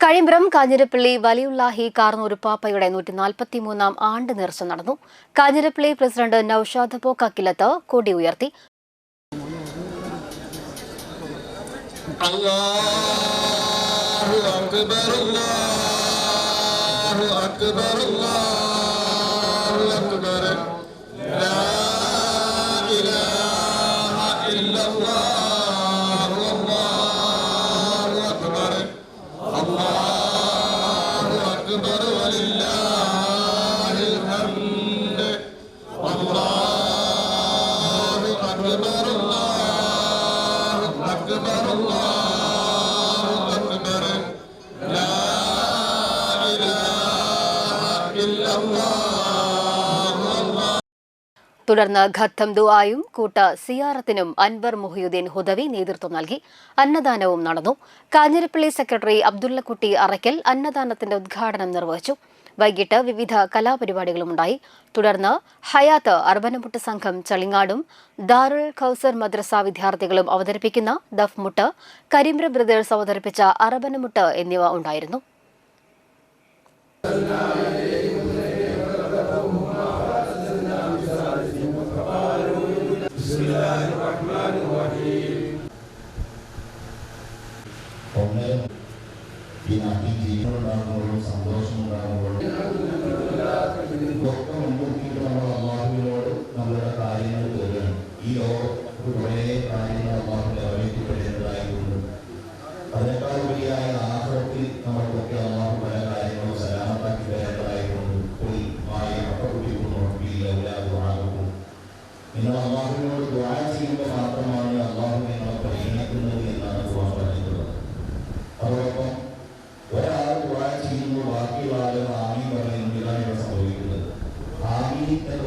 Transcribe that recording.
കഴിമ്പ്രം കാഞ്ഞിരപ്പള്ളി വലിയുള്ളാഹി കാർന്നൂരുപ്പാപ്പയുടെ നൂറ്റി നാൽപ്പത്തി മൂന്നാം ആണ്ട് നേർച്ച നടന്നു. കാഞ്ഞിരപ്പള്ളി പ്രസിഡന്റ് നൌഷാദ് പോക്കാക്കിലത്ത് കൊടി ഉയർത്തി. അക്ബർ അക്ബർ الله أكبر ولله الحمد الله أكبر الله أكبر الله أكبر لا إله إلا الله തുടർന്ന് ഖത്തം ദുആയും കൂട്ട സിയാറത്തിനും അൻവർ മുഹിയുദ്ദീൻ ഹുദവി നേതൃത്വം നൽകി. അന്നദാനവും നടന്നു. കാഞ്ഞിരപ്പള്ളി സെക്രട്ടറി അബ്ദുള്ളക്കുട്ടി അറയ്ക്കൽ അന്നദാനത്തിന്റെ ഉദ്ഘാടനം നിർവഹിച്ചു. വൈകിട്ട് വിവിധ കലാപരിപാടികളും ഉണ്ടായി. തുടർന്ന് ഹയാത്ത് അർബനമുട്ട് സംഘം ചളിങ്ങാടും ദാറുൽ ഖൌസർ മദ്രസ വിദ്യാർത്ഥികളും അവതരിപ്പിക്കുന്ന ദഫ്മുട്ട് കരിമ്ര ബ്രദേഴ്സ് അവതരിപ്പിച്ച അറബനമുട്ട് എന്നിവ ഉണ്ടായിരുന്നു. ഒന്ന് പിന്നെ നാട്ടിൽ ജീവനുണ്ടാകുമ്പോഴും സന്തോഷമുണ്ടാകുമ്പോഴും ഇതൊക്കെ മുൻകൂട്ടിയിട്ട് നമ്മൾ അള്ളാഹുവിനോട് നമ്മളുടെ കാര്യങ്ങൾ തീർക്കണം ഈ ലോകത്ത് കുറേ കാര്യങ്ങൾ അള്ളാഹുവിനെ അറിയിക്കപ്പെടേണ്ടതായിട്ടുണ്ട് അതിനേക്കാൾ വലിയ ആഹ്ലത്തിൽ നമ്മൾക്കൊക്കെ അതോടൊപ്പം ഒരാൾ ദുബായ ചെയ്യുമ്പോൾ ബാക്കിയുള്ള ആളുകൾ ആമി പറയുന്നത് ഇതാണ് ഇവിടെ സംഭവിക്കുന്നത്? ആമി